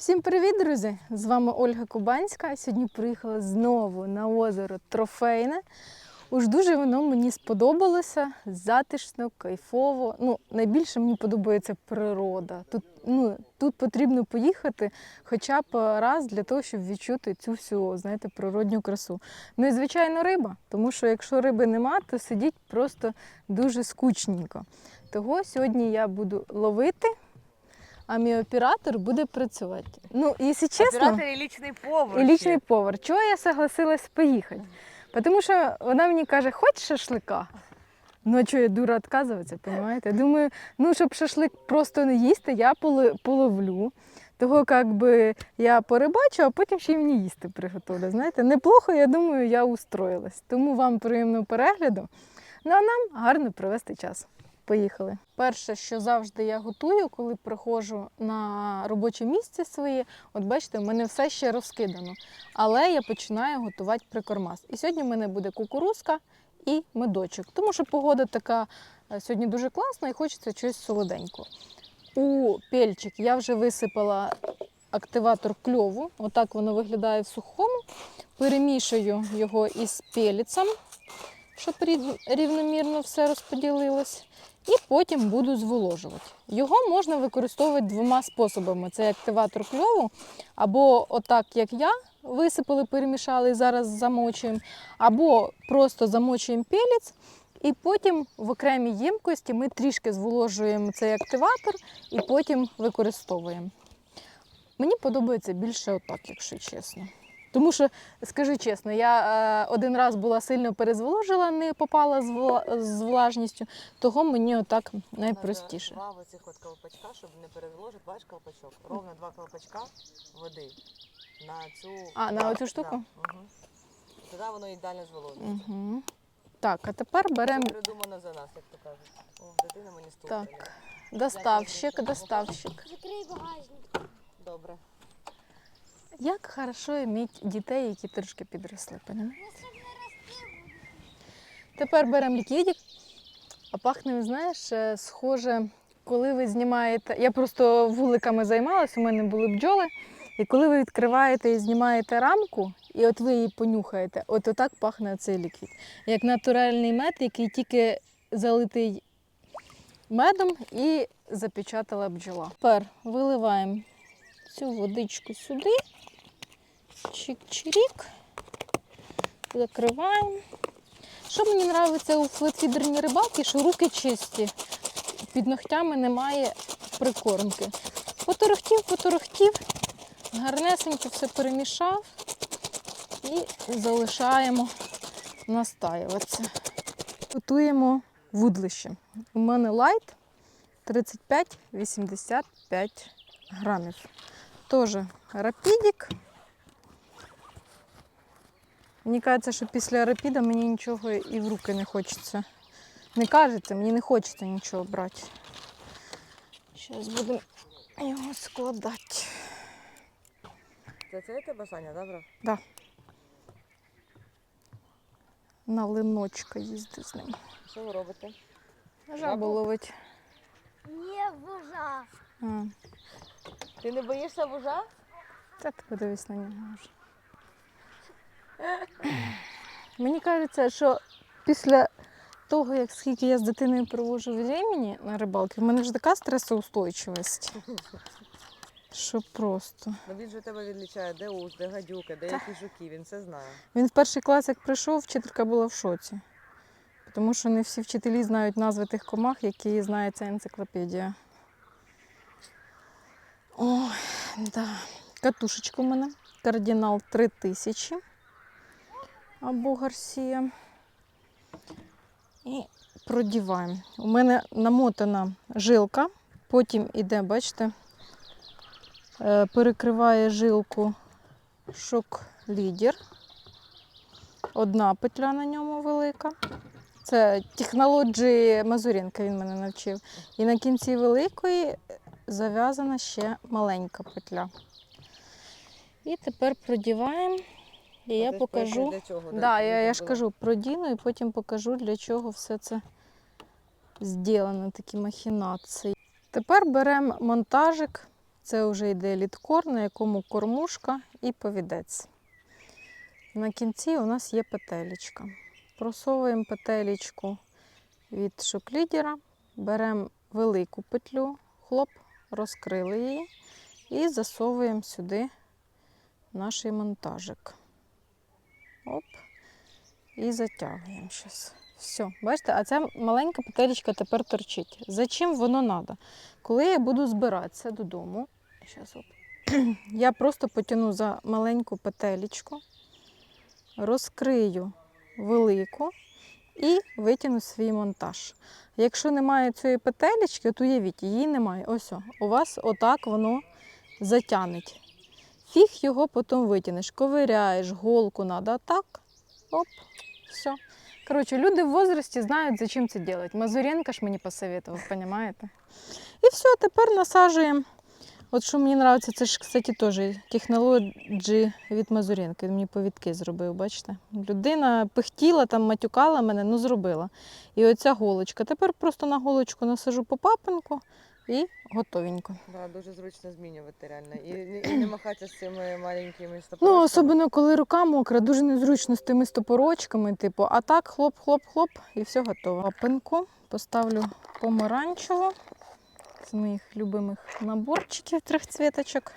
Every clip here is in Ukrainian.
Всім привіт, друзі! З вами Ольга Кубанська. Сьогодні приїхала знову на озеро Трофейне. Уж дуже воно мені сподобалося, затишно, кайфово. Ну, найбільше мені подобається природа. Тут, ну, тут потрібно поїхати хоча б раз для того, щоб відчути цю всю, знаєте, природню красу. Ну і звичайно, риба, тому що якщо риби нема, то сидіть просто дуже скучненько. Того сьогодні я буду ловити а мій оператор буде працювати. Ну, якщо чесно, Оператор і лічний повар. і лічний повар. Чого я согласилась поїхати? Тому що вона мені каже, хоч шашлика. Ну, а чого я дура відказуватися, розумієте? Думаю, ну, щоб шашлик просто не їсти, я поло- половлю. Того, як би я порибачу, а потім ще й мені їсти приготовлю. Знаєте, неплохо, я думаю, я устроїлась. Тому вам приємного перегляду. Ну а нам гарно провести час. Поїхали. Перше, що завжди я готую, коли приходжу на робоче місце своє, от бачите, в мене все ще розкидано. Але я починаю готувати прикормас. І сьогодні в мене буде кукурузка і медочок, тому що погода така е, сьогодні дуже класна і хочеться щось солоденького. У пельчик я вже висипала активатор кльову. Отак воно виглядає в сухому. Перемішую його із пеліцем, щоб рівномірно все розподілилось. І потім буду зволожувати. Його можна використовувати двома способами: це активатор кльову, або отак, як я, висипали, перемішали і зараз замочуємо, або просто замочуємо пелець, і потім в окремій ємкості ми трішки зволожуємо цей активатор і потім використовуємо. Мені подобається більше отак, якщо чесно. Тому що, скажу чесно, я е, один раз була сильно перезволожила, не попала з, вла- з влажністю, того мені отак найпростіше. Два оцих от колпачка, щоб не переложити, бачиш колпачок. Ровно два колпачка води на цю. А, на оцю штуку? Да. Угу. Тоді воно ідеально зволожується. Угу. Так, а тепер беремо Це придумано за нас, як то кажуть. О, дитина мені стукає. Так. доставщик, доставщик. Закрий багажник. Добре. Як хорошо мати дітей, які трошки підросли, понімаєте? Тепер беремо ліквідик, а пахне, знаєш, е, схоже, коли ви знімаєте. Я просто вуликами займалася, у мене були бджоли. І коли ви відкриваєте і знімаєте рамку, і от ви її понюхаєте, от отак пахне цей ліквід. Як натуральний мед, який тільки залитий медом і запечатала бджола. Тепер виливаємо цю водичку сюди. Чик-чирік. Закриваємо. Що мені подобається у флетфідерній рибалки, що руки чисті. Під ногтями немає прикормки. Поторохтів, поторохтів, гарнесенько все перемішав і залишаємо настаюватися. Готуємо вудлище. У мене лайт 35-85 грамів. Теж рапідік. Мені кажеться, що після рапіда мені нічого і в руки не хочеться. Не кажете, мені не хочеться нічого брати. Зараз будемо його складати. Це це тебе, Саня, добре? Да. На линочка їздить з ним. Що ви робите? Жабу ловить. Є вужа. А, Ти не боїшся вужа? та ти подивись на нього вже. Мені кажеться, що після того, як скільки я з дитиною проводжу времени на рибалці, в мене вже така стресоустойчивість. Що просто. Ну він же тебе відлічає, де уз, де гадюка, де які жуки, він все знає. Він в перший клас, як прийшов, вчителька була в шоці. Тому що не всі вчителі знають назви тих комах, які знає ця енциклопедія. Ой, да. Катушечка у мене. Кардинал 3000 або Гарсія. І продіваємо. У мене намотана жилка, потім іде, бачите, е, перекриває жилку шок-лідер. Одна петля на ньому велика. Це технології Мазуренка він мене навчив. І на кінці великої зав'язана ще маленька петля. І тепер продіваємо. І я покажу. поясни, Для чого, Да, я, я ж кажу, продіну і потім покажу, для чого все це зроблено, такі махінації. Тепер беремо монтажик Це вже йде літкор, на якому кормушка і повідець. На кінці у нас є петелечка. Просовуємо петелечку від шоклідера, беремо велику петлю, хлоп, розкрили її і засовуємо сюди наш монтажик. Оп. І затягуємо зараз. Все, бачите, а ця маленька петелечка тепер торчить. Зачим воно треба? Коли я буду збиратися додому, щас, оп, я просто потягну за маленьку петелечку, розкрию велику і витягну свій монтаж. Якщо немає цієї петелечки, от уявіть, її немає. Ось, у вас отак воно затягнеть. Фіг його потім витягнеш, ковиряєш, голку треба, так, оп, все. Коротше, люди в возрасті знають, за чим це робити. Мазуренко ж мені посоветував, розумієте? І все, тепер насаджуємо. От що мені подобається, це ж, кстати, теж технології від Мазуренка. Він мені повідки зробив, бачите? Людина пихтіла, там матюкала мене, ну зробила. І оця голочка. Тепер просто на голочку насажу по папинку і готовенько. Да, дуже зручно змінювати реально. І, не- і не махатися з цими маленькими Ну, особливо, коли рука мокра, дуже незручно з тими стопорочками, типу, а так хлоп, хлоп, хлоп, і все готово. Папинку поставлю помаранчеву з моїх любимих наборчиків трьохцвіточок.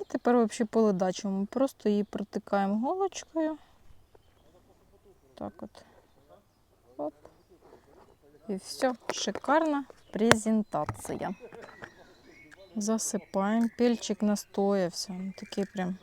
І тепер взагалі по ледачому. Просто її протикаємо голочкою. Так от. Оп. І все, шикарна презентація. Засипаємо. Пельчик настоявся. Він такий прям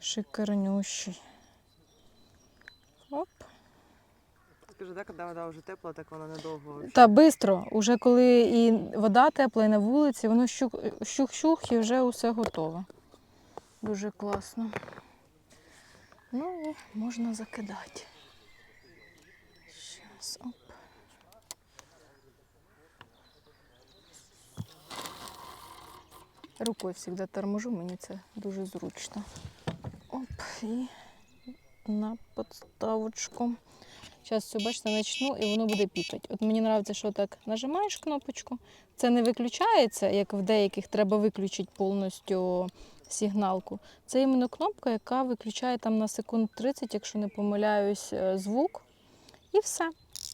шикарнющий. Оп. Скажи, да, коли вода вже тепла, так вона недовго. Та швидко, уже коли і вода тепла, і на вулиці, воно щух- щух-щух і вже усе готово. Дуже класно. Ну і можна закидати. Щас, оп. Рукою завжди торможу, мені це дуже зручно. Оп, і на подставочку. Зараз все, бачите, начну і воно буде пікати. От мені подобається, що так нажимаєш кнопочку. Це не виключається, як в деяких треба виключити повністю сигналку. Це іменно кнопка, яка виключає там на секунд 30, якщо не помиляюсь, е, звук. І все.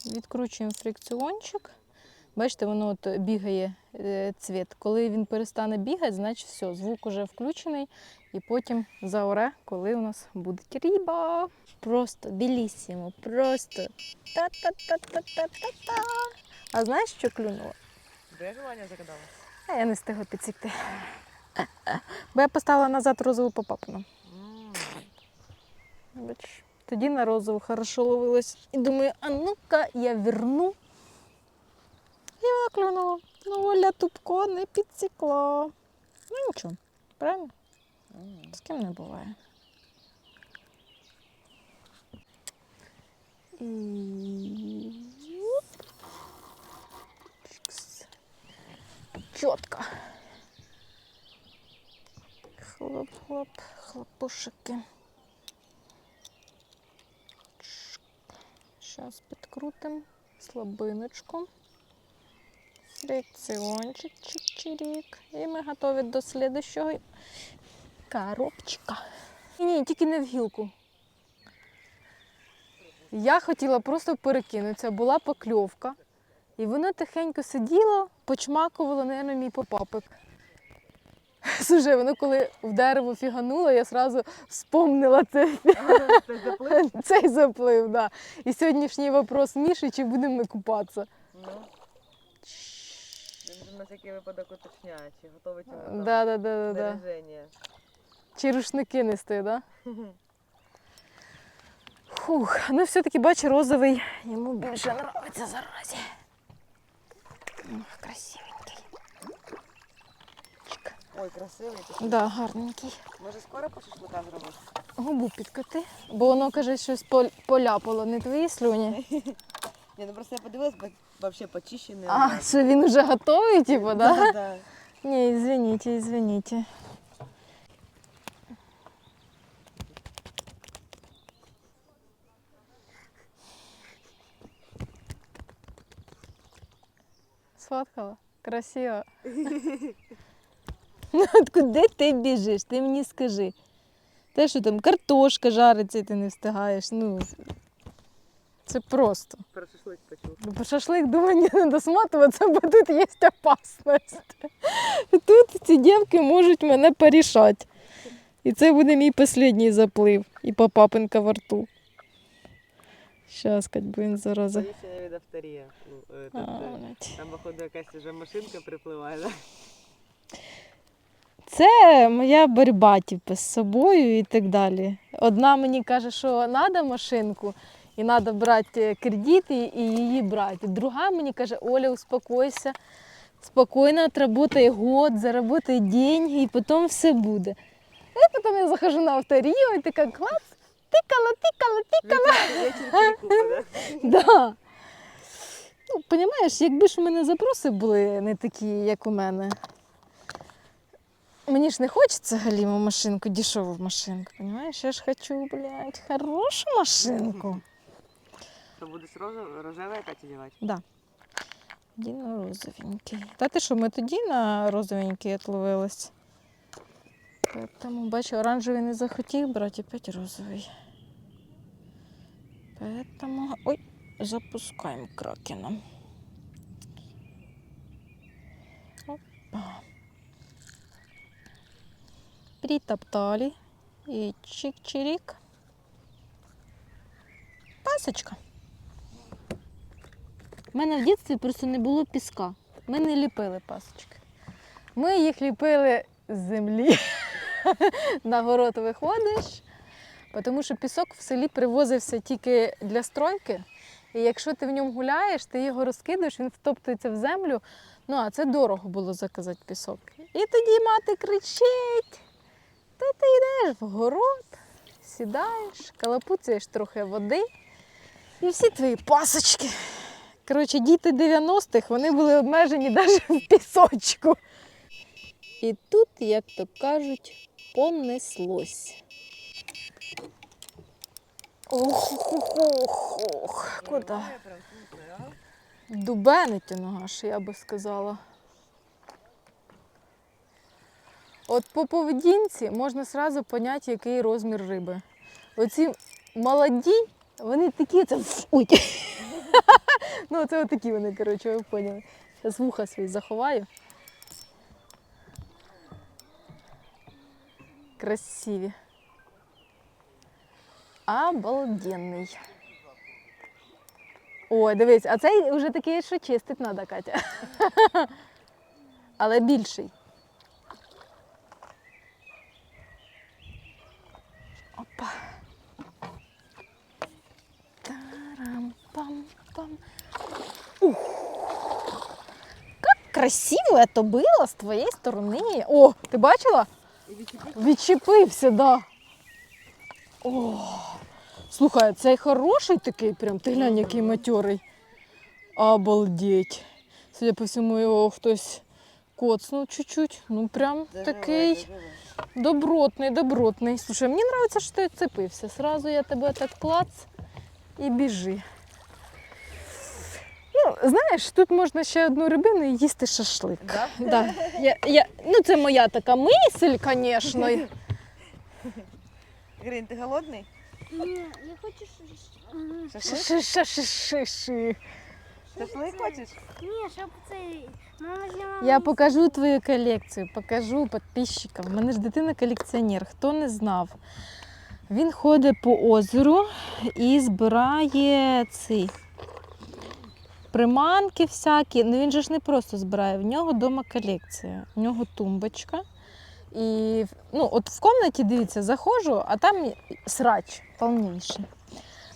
Відкручуємо фрикціончик. Бачите, воно от бігає е, цвіт. Коли він перестане бігати, значить все, звук уже включений. І потім заоре, коли у нас буде ріба. Просто білісімо, просто та-та-та-та-та-та-та. А знаєш, що клюнуло? Де желання загадала? А я не встигла підсікти. Бо я поставила назад розову попапину. Бач, тоді на розову хорошо ловилась. І думаю, а ну-ка я верну. І вона клюнула. Ну, Оля Тупко не підсікла. Ну нічого, правильно? З ким не буває. Чітко. Хлоп-хлоп, хлопушики. Зараз підкрутимо слабиночку. Фрикціончик, чик-чирік. І ми готові до слідущого коробчика. Ні, тільки не в гілку. Я хотіла просто перекинутися, була покльовка. І вона тихенько сиділа, почмакувала, мабуть, мій попапик. Слушай, воно коли в дерево фігануло, я одразу вспомнила це, Це заплив? цей заплив. Да. І сьогоднішній вопрос Міші, чи будемо ми купатися. На всякий випадок уточняє, чи готовий там Да, да, да, да, да. Чи рушники нести, да? Фух, ну все-таки бачу розовий. Йому більше подобається заразі. Красивенький. Ой, красивий такий. Да, гарненький. Може скоро по шашлика зробити? Губу підкати, бо воно каже, щось пол- поляпало, не твої слюні. Ні, ну просто я подивилась, бо взагалі почищений. А, що він вже готовий, типу, да? да? да. Ні, извините, извините. Сфоткала? Красиво. Ну, от куди ти біжиш? Ти мені скажи. Те, що там картошка жариться, і ти не встигаєш. Ну, це просто. Про шашлик почув. Ну, По шашлик, думаю, не надо сматуватися, бо тут є опасність. Тут ці дівки можуть мене порішати. І це буде мій останній заплив. І по папинка во рту. Щас, би він зараза. Повіщення від авторія. Ну, тобто. Там, походу, якась вже машинка припливає, да? Це моя боротьба типу, з собою і так далі. Одна мені каже, що треба машинку і треба брати кредит і, і її брати. Друга мені каже, Оля, успокойся, спокійно отработай год, заработай деньги і потім все буде. І потім я захожу на авторію і така клац, тикала, тикала, тикала. Вечір да? Ну, понімаєш, якби ж у мене запроси були не такі, як у мене. Мені ж не хочеться галіму машинку, дешеву машинку, понімаєш? Я ж хочу, блядь, хорошу машинку. То будеш розов- рожеве Катя дівати? Да. Тоді на розовенький. Та ти що, ми тоді на розовенький отловились. Поэтому, бачу, оранжевий не захотів брати, опять розовий. Поэтому... Ой, запускаємо кракена. Опа. Притоптали. І чик-чирик. Пасочка. У мене в дитинстві просто не було піска. Ми не ліпили пасочки. Ми їх ліпили з землі. На город виходиш, тому що пісок в селі привозився тільки для стройки. І якщо ти в ньому гуляєш, ти його розкидаєш, він втоптується в землю. Ну, а це дорого було заказати пісок. І тоді мати кричить. То ти йдеш в город, сідаєш, калапуцяєш трохи води. І всі твої пасочки. Коротше, діти 90-х вони були обмежені навіть в пісочку. І тут, як то кажуть, понеслось. Ох, ох, ох, ох, куди? Дубенить нога ж, я би сказала. От по поведінці можна сразу поняти, який розмір риби. Оці молоді, вони такі, це. Ну, це отакі вони, коротше, ви поняли. Зараз вуха свої заховаю. Красиві. Обалденний. Ой, дивись, а цей вже такий, що чистить треба, Катя. Але більший. Опа. Тарам-пам-пам. Как красиво это было с твоей стороны. О, ти бачила? І відчепити Відчепився, да. О, слухай, цей хороший такий, прям ти глянь, який матьорий. Обалдеть. Судя по всьому, його хтось коцнув чуть-чуть. Ну прям такий добротний, добротний. Слушай, мені подобається, що ти цепився. Сразу я тебе так клац і біжи. Знаєш, тут можна ще одну рибину і їсти шашлик. Да? Да. Я, я, ну, це моя така мисль, звісно. Грин, ти голодний? Ні, я хочу. Шашлик? Шашлик хочеш? Ні, щоб цей. Я покажу твою колекцію, покажу підписчикам. У мене ж дитина колекціонер, хто не знав. Він ходить по озеру і збирає ці приманки всякі. Ну він же ж не просто збирає, в нього вдома колекція. У нього тумбочка. І ну, от в кімнаті, дивіться, заходжу, а там срач повніший.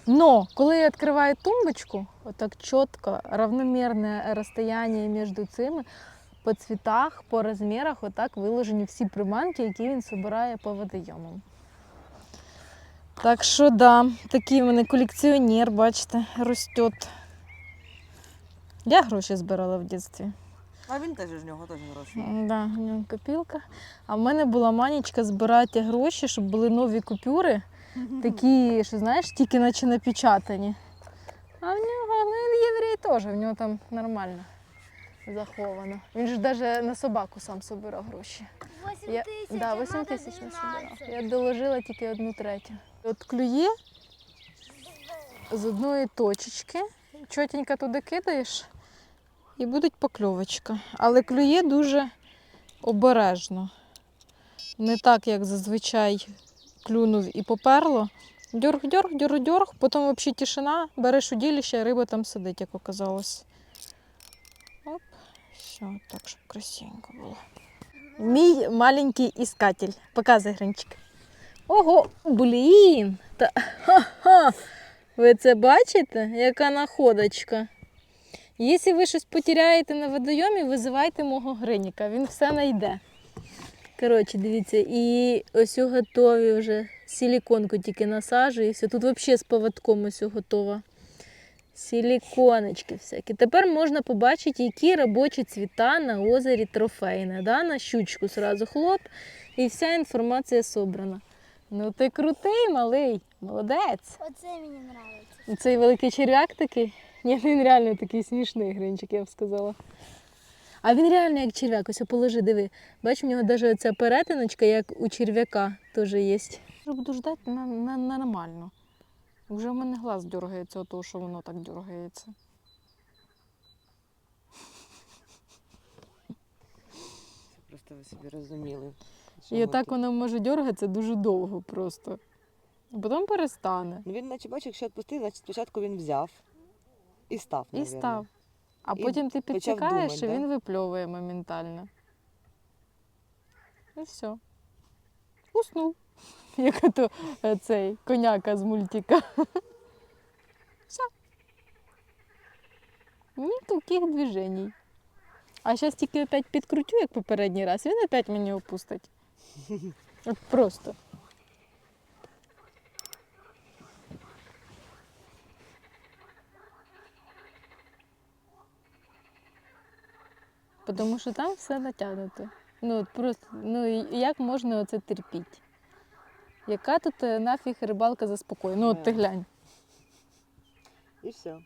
Но коли я відкриваю тумбочку, отак чітко, равномірне розстояння між цими, по цвітах, по розмірах, отак виложені всі приманки, які він збирає по водойомам. Так що да, такий в мене колекціонер, бачите, росте. Я гроші збирала в дитинстві. А він теж з нього теж гроші. Да, у нього копілка. А в мене була манічка збирати гроші, щоб були нові купюри, такі, що знаєш, тільки наче напечатані. А в нього, ну він єврей теж, в нього там нормально. заховано. Він ж навіть на собаку сам собирав гроші. 8 Я, тисяч, да, а 8 тисяч не собирав. Я доложила тільки одну третю. От клює з одної точечки, чотенько туди кидаєш і буде покльовочка. Але клює дуже обережно. Не так, як зазвичай клюнув і поперло. Дьорг, дьорг, дьорг, дьорг, потім взагалі тишина, береш удилище, а риба там сидить, як оказалось. Оп, все, так, щоб красивенько було. Мій маленький іскатель. Показуй гринчик. Ого, блін! Та, ха-ха. Ви це бачите? Яка находочка. Якщо ви щось потеряєте на водойомі, визивайте мого гриніка, він все знайде. Коротше, дивіться, і ось готові вже силіконку тільки насаджуюся. Тут взагалі з поводком ось готова. Силіконочки всякі. Тепер можна побачити, які робочі цвіта на озері Трофейне. Да? На щучку сразу хлоп, і вся інформація собрана. Ну ти крутий, малий, молодець. Оце мені подобається. Цей великий черв'як такий. Ні, він реально такий смішний гринчик, я б сказала. А він реально як черв'як, ось положи, диви. Бач, в нього навіть оця перетиночка, як у черв'яка, теж є. Я буду ждати на, на, на нормально. Вже в мене глаз дергається, того, що воно так дергається. Просто ви собі розуміли. І отак воно може дергатися дуже довго просто. А потім перестане. Ну він, наче бачиш, якщо відпустив, значить спочатку він взяв і став. І навірно. став. А І потім ти почав підсікаєш, думати, і да? він випльовує моментально. І все. Уснув. Як ото е, цей коняка з мультика. Все. Ніяких движень. А зараз тільки опять підкрутю, як попередній раз, він опять мені опустить. От просто. Тому що там все натягнуто. Ну, от просто, ну як можна оце терпіти? Яка тут е, нафіг рибалка заспокоює? Ну, от ти Е. глянь. І все.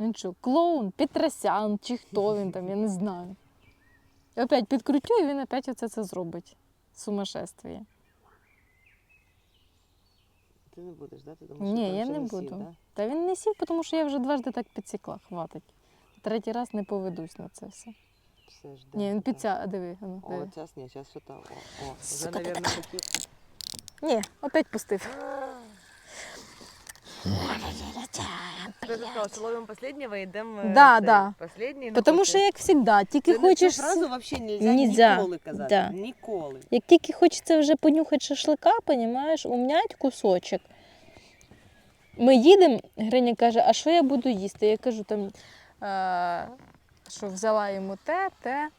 Він що, клоун, Петросян, чи хто він там, я не знаю. І опять підкрутю, і він опять оце це зробить. Сумасшествие. Ти не будеш, да? Ти думаєш, Ні, що я ще не не сів, буду. да? Та він не сів, тому що я вже дважди так підсікла, хватить. Третій раз не поведусь на це все. Все ж, Ні, він так. підся, диви. а ну, О, диви. зараз ні, зараз що там. О, о, вже, Сука, мабуть, такі. Ні, опять пустив. Ти сказала, що ловимо останнього і йдемо Да, да. Останній, Тому що, як завжди, тільки хочеш. Цю фразу взагалі нельзя, Нельзя, ніколи казати. да. Ніколи. Як тільки хочеться вже понюхати шашлика, понімаєш, умнять кусочок. Ми їдемо, Гриня каже, а що я буду їсти? Я кажу там, е, що взяла йому те, те.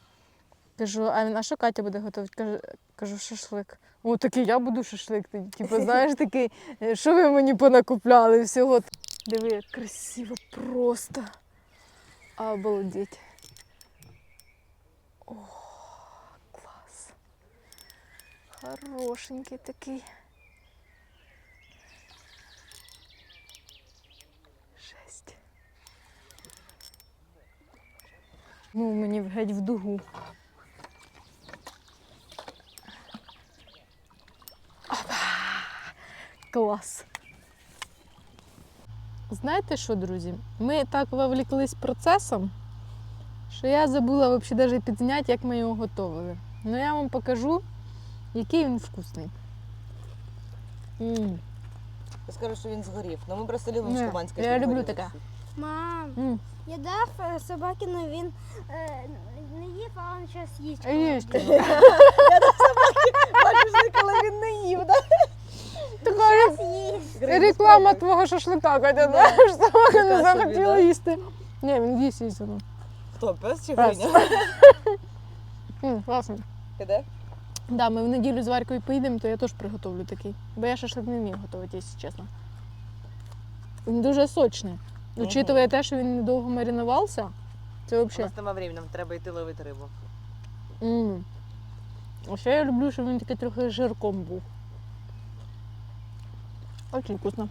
Кажу, а він, а що Катя буде готувати? Кажу, кажу, шашлик. О, такий я буду шашлик. Типу, знаєш, такий, «Е, що ви мені понакупляли всього. Диви, як красиво просто. Обалдеть. О, клас. Хорошенький такий. Жесть. Ну, мені геть в дугу. Опа! Клас. Знаєте що, друзі? Ми так вовлеклись процесом, що я забула взагалі навіть підзняти, як ми його готували. Ну я вам покажу, який він вкусний. М. Я скажу, що він згорів. Ну ми просто любимо з я люблю таке. Мам, М. я дав е, собаки, але він е, не їв, а він зараз їсть. Їсть. Бачиш, коли він не їв, да? Така Їсть. реклама твого шашлика, Катя, знаєш, собака не Така собі, захотіла да? їсти. Ні, він їсть їсть. воно. Хто, пес чи Пес. Гриня? М, Класно. Іде? Да, ми в неділю з Варькою поїдемо, то я теж приготовлю такий. Бо я шашлик не вмію готувати, якщо чесно. Він дуже сочний. Учитывая те, що він недовго маринувався, це У взагалі. нас нема времени, нам треба йти ловити рибу. М. А ще я люблю, щоб він такий трохи жирком був. Очень вкусно.